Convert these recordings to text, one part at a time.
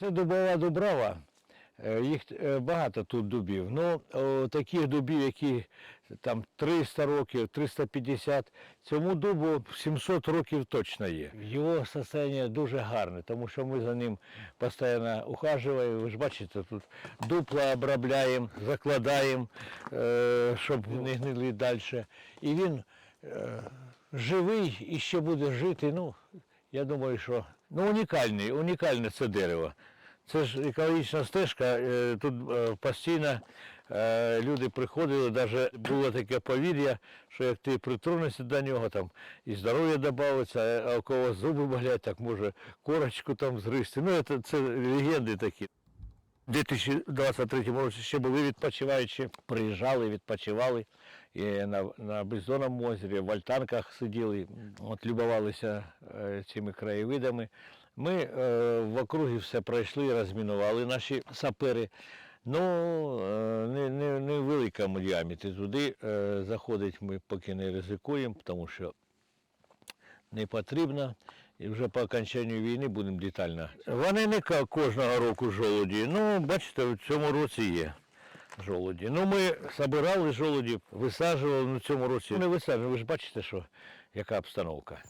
Це дубова дубрава. Е, Їх е, багато тут дубів. Ну, таких дубів, які там 300 років, 350, цьому дубу 700 років точно є. Його состояние дуже гарне, тому що ми за ним постійно ухажуємо. Ви ж бачите, тут дупла обробляємо, закладаємо, е, щоб не гнили далі. І він живий і ще буде жити. Ну, я думаю, що ну, унікальний, унікальне це дерево. Це ж екологічна стежка, е, тут е, постійно е, люди приходили, навіть було таке повір'я, що як ти притронешся до нього, там і здоров'я додається, а у кого зуби болять, так може корочку там згризти. Ну, це, це легенди такі. У 2023 році ще були відпочиваючі, приїжджали, відпочивали і на, на Бездонному озері, в альтанках сиділи, от любувалися е, цими краєвидами. Ми е, в округі все пройшли, розмінували наші сапери. Ну, е, не, не, не в великому діаметрі туди е, заходить ми поки не ризикуємо, тому що не потрібно. І вже по окончанню війни будемо детально. Вони не кожного року жолуді. Ну, бачите, в цьому році є жолуді. Ну, ми збирали жолуді, висаджували, ну в цьому році не висаджували. Ви ж бачите, що яка обстановка.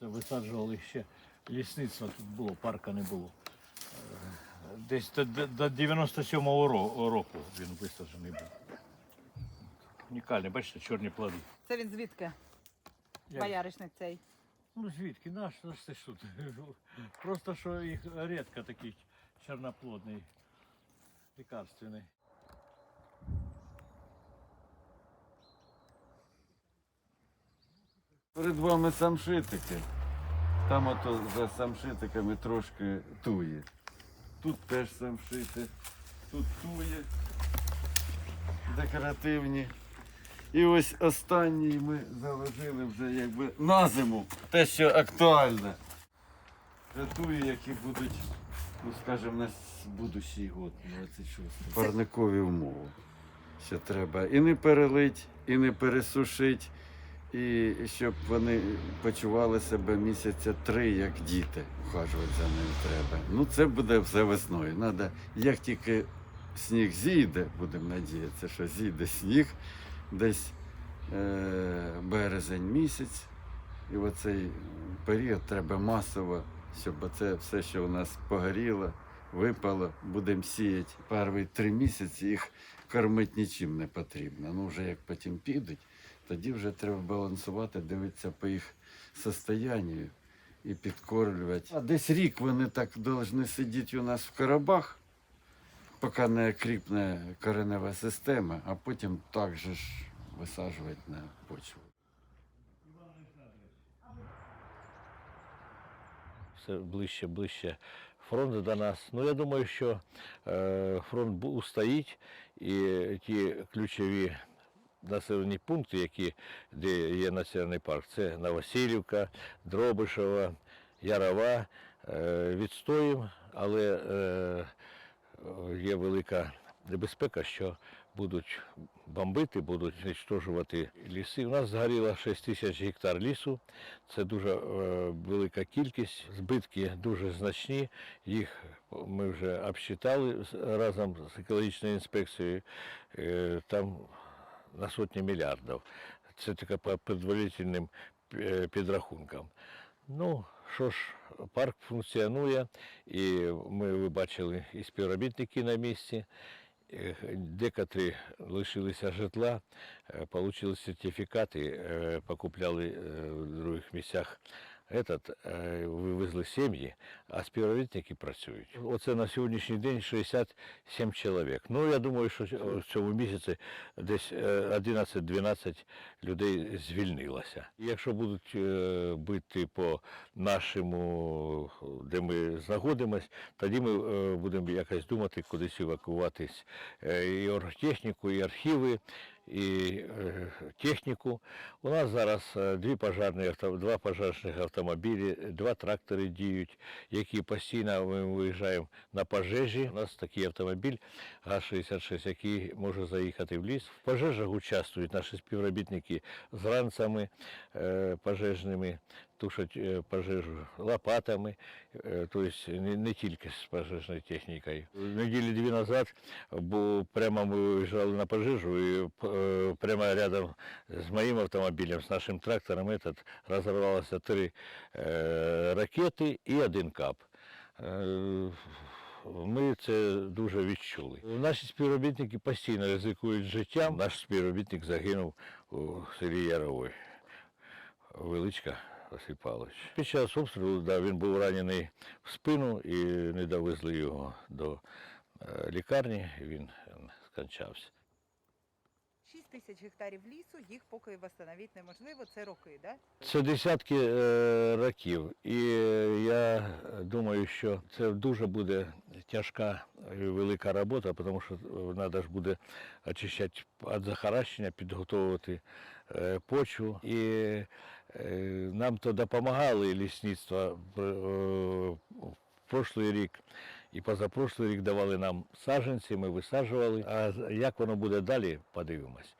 Це висаджували ще лісництво тут було, парка не було. Е, Десь до, до- до 97-го року він висаджений був. Унікальний, бачите, чорні плоди. Це він звідки? Бояришник цей. Ну звідки? Наш, це тут? Просто що їх рідко такий чорноплодний, лікарственний. Перед вами самшитики. Там ото за самшитиками трошки тує. Тут теж самшити, тут тує. Декоративні. І ось останній ми заложили вже якби на зиму. Те, що актуальне. Це які будуть, ну скажімо, на будущий год, 26. Парникові умови. Що треба і не перелить, і не пересушить, і щоб вони почували себе місяця три, як діти. Ухажувати за ними треба. Ну це буде все весною. Надо, як тільки сніг зійде, будемо надіятися, що зійде сніг десь е, березень місяць. І в оцей період треба масово, щоб це все, що у нас погоріло, випало, будемо сіяти. Перші три місяці їх кормити нічим не потрібно. Ну, вже як потім підуть, тоді вже треба балансувати, дивитися по їх состоянню і підкормлювати. А десь рік вони так повинні сидіти у нас в коробах, поки не кріпне коренева система, а потім так же ж висаджувати на почву. все ближче, ближче фронт до нас. Ну, я думаю, що е, фронт устоїть і ті ключові населені пункти, які, де є населений парк, це Новосілівка, Дробишева, Ярова. Е, відстоїмо, але е, є велика небезпека, що будуть бомбити, будуть знищувати ліси. У нас згоріло 6 тисяч гектар лісу. Це дуже е, велика кількість. Збитки дуже значні. Їх ми вже обсчитали разом з екологічною інспекцією. Е, там на сотні мільярдів. Це таке по предварительним е, підрахункам. Ну, що ж, парк функціонує, і ми ви і співробітники на місці. Е, Декотрі лишилися житла, отримали сертифікати, е, покупляли е, в других місцях. Этот, е, вивезли сім'ї, а співробітники працюють. Оце на сьогоднішній день 67 чоловік. Ну, я думаю, що в цьому місяці десь е, 11-12 людей звільнилося. Якщо будуть е, бити по нашому, де ми знаходимося, тоді ми е, будемо якось думати, кудись евакуватись. Е, І оргтехніку, і архіви, і е, техніку. У нас зараз е, дві пожарні, два пожежних автомобілі, два трактори діють, які постійно ми виїжджаємо на пожежі. У нас такий автомобіль Г-66, який може заїхати в ліс. В пожежах участвують наші співробітники з ранцями е, пожежними, тушать е, пожежу лопатами, тобто не, тільки з пожежною технікою. Неділі дві назад бо прямо ми виїжджали на пожежу і е, прямо рядом з моїм автомобілем, з нашим трактором, этот, розірвалося три е, ракети і один кап. Е, Ми це дуже відчули. Наші співробітники постійно ризикують життям. Наш співробітник загинув у селі Яровой. Величка Василь Павлович. Під час обстрілу да, він був ранений в спину і не довезли його до е, лікарні, і він е, скончався. 6 тисяч гектарів лісу, їх поки восстановити неможливо, це роки, да? Це десятки е, років, і е, я думаю, що це дуже буде тяжка і велика робота, тому що треба ж буде очищати від захаращення, підготовувати е, почву. І нам то допомагали лісництво е, в прошлий рік. І позапрошлий рік давали нам саджанці, ми висаджували. А як воно буде далі, подивимось.